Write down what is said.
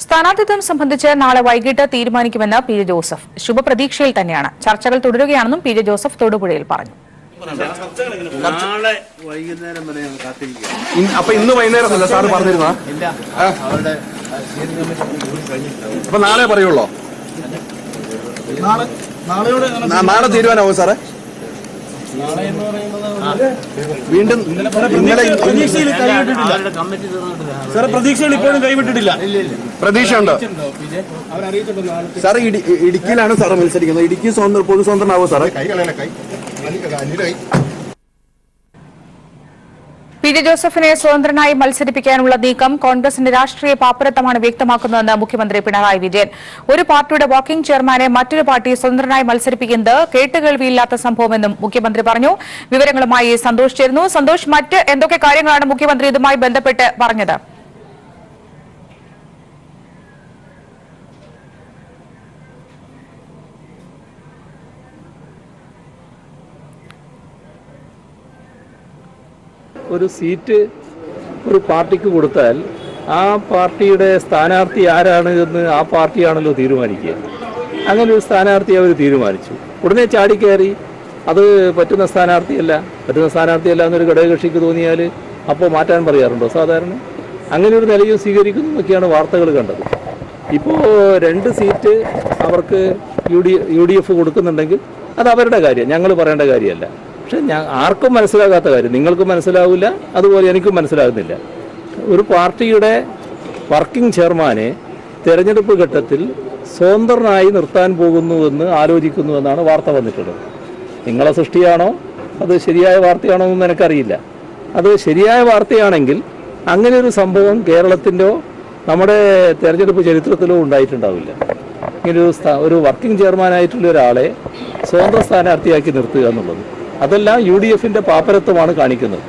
സ്ഥാനാർത്ഥിത്വം സംബന്ധിച്ച് നാളെ വൈകിട്ട് തീരുമാനിക്കുമെന്ന് പി ജെ ജോസഫ്. ശുഭപ്രതീക്ഷയിൽ തന്നെയാണ്. ചർച്ചകൾ തുടരുകയാണെന്നും പി ജെ ജോസഫ് തൊടുപുഴയിൽ പറഞ്ഞു. നാളെ അപ്പൊ ഇന്ന് വൈകുന്നേരം അല്ല സാറ് പറഞ്ഞിരുന്ന അപ്പൊ പറയുള്ളോ? നാളെ തീരുമാനമാവും സാറേ. വീണ്ടും സാറെ പ്രതീക്ഷകൾ ഇപ്പോഴും കൈവിട്ടിട്ടില്ല പ്രതീക്ഷയുണ്ട്? സാറ് ഇടി- ഇടുക്കിയിലാണ് സാറ് മത്സരിക്കുന്നത്. ഇടുക്കി സ്വതന്ത്ര പൊതു സ്വതന്ത്രമാവോ സാറേ പി ജെ ജോസഫിനെ സ്വതന്ത്രനായി മത്സരിപ്പിക്കാനുള്ള നീക്കം കോൺഗ്രസിന്റെ രാഷ്ട്രീയ പാപ്പരത്തമാണ് വ്യക്തമാക്കുന്നതെന്ന് മുഖ്യമന്ത്രി പിണറായി വിജയൻ. ഒരു പാർട്ടിയുടെ വാക്കിംഗ് ചെയർമാനെ മറ്റൊരു പാർട്ടി സ്വതന്ത്രനായി മത്സരിപ്പിക്കുന്നത് കേട്ടുകേൾവിയില്ലാത്ത സംഭവമെന്നും മുഖ്യമന്ത്രി പറഞ്ഞു. വിവരങ്ങളുമായി സന്തോഷ് ചേരുന്നു. സന്തോഷ് മറ്റ് എന്തൊക്കെ കാര്യങ്ങളാണ് മുഖ്യമന്ത്രി ഇതുമായി ബന്ധപ്പെട്ട് പറഞ്ഞത്? ഒരു സീറ്റ് ഒരു പാർട്ടിക്ക് കൊടുത്താൽ ആ പാർട്ടിയുടെ സ്ഥാനാർത്ഥി ആരാണ് എന്ന് ആ പാർട്ടിയാണല്ലോ തീരുമാനിക്കുക. അങ്ങനെ ഒരു സ്ഥാനാർത്ഥി അവർ തീരുമാനിച്ചു. ഉടനെ ചാടിക്കയറി അത് പറ്റുന്ന സ്ഥാനാർത്ഥിയല്ല. പറ്റുന്ന സ്ഥാനാർത്ഥിയല്ല എന്നൊരു ഘടകകക്ഷിക്ക് തോന്നിയാൽ അപ്പോൾ മാറ്റാൻ പറയാറുണ്ടോ സാധാരണ? അങ്ങനെ ഒരു നിലയും സ്വീകരിക്കുന്നു എന്നൊക്കെയാണ് വാർത്തകൾ കണ്ടത്. ഇപ്പോൾ രണ്ട് സീറ്റ് അവർക്ക് U D U D F കൊടുക്കുന്നുണ്ടെങ്കിൽ അത് അവരുടെ കാര്യം. ഞങ്ങൾ പറയേണ്ട കാര്യമല്ല. പക്ഷെ ഞാൻ ആർക്കും മനസ്സിലാകാത്ത കാര്യം. നിങ്ങൾക്കും മനസ്സിലാവില്ല അതുപോലെ എനിക്കും മനസ്സിലാകുന്നില്ല. ഒരു പാർട്ടിയുടെ വർക്കിംഗ് ചെയർമാനെ തെരഞ്ഞെടുപ്പ് ഘട്ടത്തിൽ സ്വതന്ത്രനായി നിർത്താൻ പോകുന്നുവെന്ന് ആലോചിക്കുന്നുവെന്നാണ് വാർത്ത വന്നിട്ടുള്ളത്. നിങ്ങളെ സൃഷ്ടിയാണോ? അത് ശരിയായ വാർത്തയാണോ എന്ന് എനിക്കറിയില്ല. അത് ശരിയായ വാർത്തയാണെങ്കിൽ അങ്ങനെ ഒരു സംഭവം കേരളത്തിന്റെ നമ്മുടെ തെരഞ്ഞെടുപ്പ് ചരിത്രത്തിലോ ഉണ്ടായിട്ടുണ്ടാവില്ല. ഇങ്ങനെ ഒരു സ്ഥാ- ഒരു വർക്കിംഗ് ചെയർമാനായിട്ടുള്ള ഒരാളെ സ്വതന്ത്ര സ്ഥാനാർത്ഥിയാക്കി നിർത്തുക എന്നുള്ളത്. അതെല്ലാം യു ഡി എഫിന്റെ പാപ്പരത്വമാണ് കാണിക്കുന്നത്.